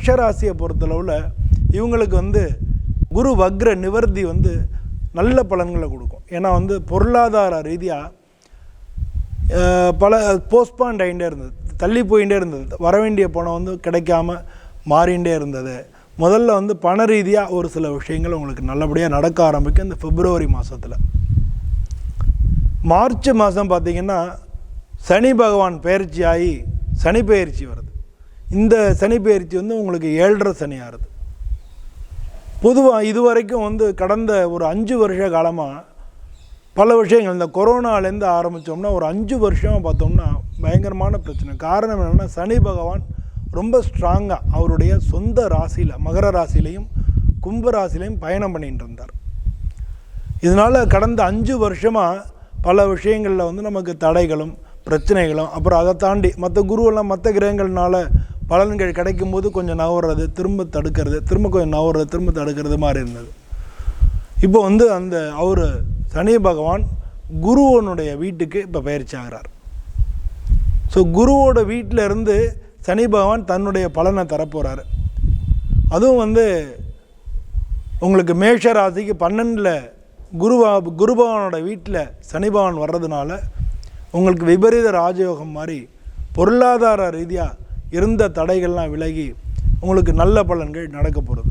மேஷராசியை பொறுத்தளவில் இவங்களுக்கு வந்து குரு வக்ர நிவர்த்தி வந்து நல்ல பலன்களை கொடுக்கும். ஏன்னா வந்து பொருளாதார ரீதியாக பல போஸ்ட்பாண்ட் ஆகிட்டே இருந்தது. தள்ளி போயிட்டே இருந்தது. வர வேண்டிய பணம் வந்து கிடைக்காம மாறிண்டே இருந்தது. முதல்ல வந்து பண ரீதியாக ஒரு சில விஷயங்கள் உங்களுக்கு நல்லபடியாக நடக்க ஆரம்பிக்கும் இந்த பிப்ரவரி மாதத்தில் மார்ச் மாதம் பார்த்திங்கன்னா சனி பகவான் பயிற்சி ஆகி சனி பயிற்சி வருது. இந்த சனி பயிற்சி வந்து உங்களுக்கு ஏழரை சனி ஆறுது. பொதுவாக இதுவரைக்கும் வந்து கடந்த ஒரு அஞ்சு வருஷ காலமாக பல விஷயங்கள் இந்த கொரோனாலேருந்து ஆரம்பித்தோம்னா ஒரு அஞ்சு வருஷமாக பார்த்தோம்னா பயங்கரமான பிரச்சனை. காரணம் என்னென்னா சனி பகவான் ரொம்ப ஸ்ட்ராங்காக அவருடைய சொந்த ராசியில் மகர ராசிலையும் கும்ப ராசிலையும் பயணம் பண்ணிட்டு இருந்தார். இதனால் கடந்த அஞ்சு வருஷமாக பல விஷயங்களில் வந்து நமக்கு தடைகளும் பிரச்சனைகளும் அப்புறம் அதை தாண்டி மற்ற குருவெல்லாம் மற்ற கிரகங்கள்னால பலன்கள் கிடைக்கும்போது கொஞ்சம் நவுறது திரும்ப தடுக்கிறது திரும்ப கொஞ்சம் நவறது திரும்ப தடுக்கிறது மாதிரி இருந்தது. இப்போ வந்து அந்த அவர் சனி பகவான் குருவனுடைய வீட்டுக்கு இப்போ பயிற்சி ஆகிறார். ஸோ குருவோட வீட்டில் இருந்து சனி பகவான் தன்னுடைய பலனை தரப்போகிறாரு அதுவும் வந்து உங்களுக்கு மேஷ ராசிக்கு பன்னெண்டில் குருவா குருபவனோட வீட்டில் சனி பகவான் வர்றதுனால உங்களுக்கு விபரீத ராஜயோகம் மாதிரி பொருளாதார ரீதியாக இருந்த தடைகள்லாம் விலகி உங்களுக்கு நல்ல பலன்கள் நடக்க போகிறது